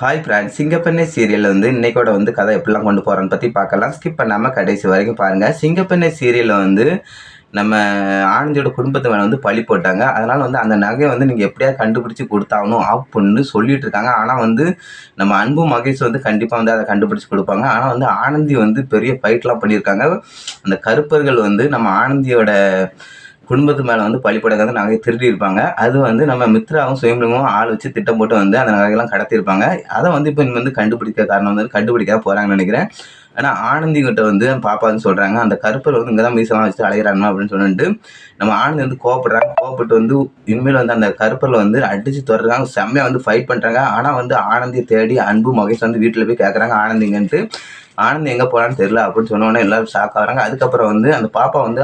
Hi friend சிங்கப்பெண்ணை சீரியலில் வந்து இன்னைக்கோட வந்து கதை எப்படிலாம் கொண்டு போகிறோன்னு பற்றி பார்க்கலாம். ஸ்கிப் பண்ணாமல் கடைசி வரைக்கும் பாருங்கள் சிங்கப்பெண்ணை சீரியலில் வந்து நம்ம ஆனந்தியோட குடும்பத்தை மேலே வந்து பழி போட்டாங்க. அதனால் வந்து அந்த நகையை வந்து நீங்கள் எப்படியாவது கண்டுபிடிச்சி கொடுத்தாகணும் அப்படின்னு சொல்லிட்டு இருக்காங்க. ஆனால் வந்து நம்ம அன்பு மகேஷ் வந்து கண்டிப்பாக வந்து அதை கண்டுபிடிச்சி கொடுப்பாங்க. ஆனால் வந்து ஆனந்தி வந்து பெரிய ஃபைட்லாம் பண்ணியிருக்காங்க. அந்த கருப்பர்கள் வந்து நம்ம ஆனந்தியோட குடும்பத்து மேலே வந்து பழிப்படக்காக நகையை திருடி இருப்பாங்க அது வந்து நம்ம மித்ராவும் சுயம்பலமும் ஆள் வச்சு திட்டம் போட்டு வந்து அந்த நகையெல்லாம் கடத்தியிருப்பாங்க. அதை வந்து இப்போ வந்து கண்டுபிடிக்க காரணம் வந்து கண்டுபிடிக்காத போகிறாங்கன்னு நினைக்கிறேன். ஆனால் ஆனந்தி கிட்ட வந்து பாப்பான்னு சொல்கிறாங்க அந்த கருப்பர் வந்து இங்கே தான் மீசெல்லாம் வச்சு அலைகிறாங்க அப்படின்னு சொல்லிட்டு நம்ம ஆனந்தி வந்து கோவப்படுறாங்க. கோவப்பட்டு வந்து இனிமேல் வந்து அந்த கருப்பரில் வந்து அடித்து தொடர்றாங்க செம்மையாக வந்து ஃபைட் பண்ணுறாங்க ஆனால் வந்து ஆனந்தியை தேடி அன்பு மகேஷ் வந்து வீட்டில் போய் கேட்குறாங்க ஆனந்திங்கன்ட்டு. ஆனந்தி எங்கே போகிறான்னு தெரியல அப்படின்னு சொன்னோன்னே எல்லாரும் ஷாக் ஆகிறாங்க. அதுக்கப்புறம் வந்து அந்த பாப்பா வந்து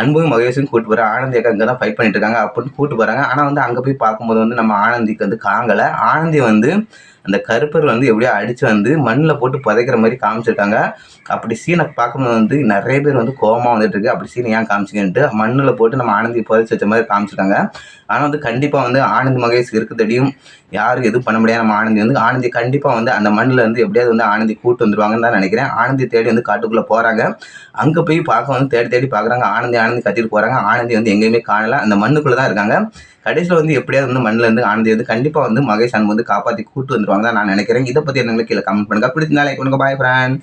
அன்பும் மகேஷும் கூட்டு போகிறாங்க ஆனந்தி அக்கா இங்கே தான் ஃபைட் பண்ணிட்டு இருக்காங்க அப்படின்னு கூட்டு போகிறாங்க ஆனால் வந்து அங்கே போய் பார்க்கும்போது வந்து நம்ம ஆனந்திக்கு வந்து காங்கலை. ஆனந்தி வந்து அந்த கருப்பர் வந்து எப்படியோ அடித்து வந்து மண்ணில் போட்டு புதைக்கிற மாதிரி காமிச்சிருக்காங்க. அப்படி சீனை பார்க்கும்போது வந்து நிறைய பேர் வந்து கோபமாக வந்துட்டு இருக்கு. அப்படி சீனை ஏன் காமிச்சிங்கன்ட்டு மண்ணில் போட்டு நம்ம ஆனந்தி புதைச்சி வச்ச மாதிரி காமிச்சிருக்காங்க. ஆனால் வந்து கண்டிப்பாக வந்து ஆனந்த் மகேஷ் இருக்கத்தடியும் யாரும் எதுவும் பண்ண முடியாது. நம்ம ஆனந்தி வந்து ஆனந்தி கண்டிப்பாக வந்து அந்த மண்ணில் வந்து எப்படியாவது வந்து ஆனந்தி கூட்டு வந்துருவாங்கன்னு தான் நினைக்கிறேன். ஆனந்தி தேடி வந்து காட்டுக்குள்ளே போகிறாங்க அங்கே போய் பார்க்க வந்து தேடி தேடி பார்க்குறாங்க. ஆனந்தி ஆனந்தி கத்திட்டு போகிறாங்க ஆனந்தி வந்து எங்கேயுமே காணல. அந்த மண்ணுக்குள்ளே தான் இருக்காங்க. கடைசியில் வந்து எப்படியாவது வந்து மண்ணில் இருந்து ஆனந்தி வந்து கண்டிப்பாக வந்து மகேஷ் அன்பு வந்து காப்பாற்றி கூட்டு வந்துருவாங்க தான் நான் நினைக்கிறேன். இதை பற்றி என்னங்களுக்கு கீழே கமெண்ட் பண்ணுங்க. பிடிச்சிருந்தா லைக் பண்ணுங்க பாய் ஃப்ரெண்ட்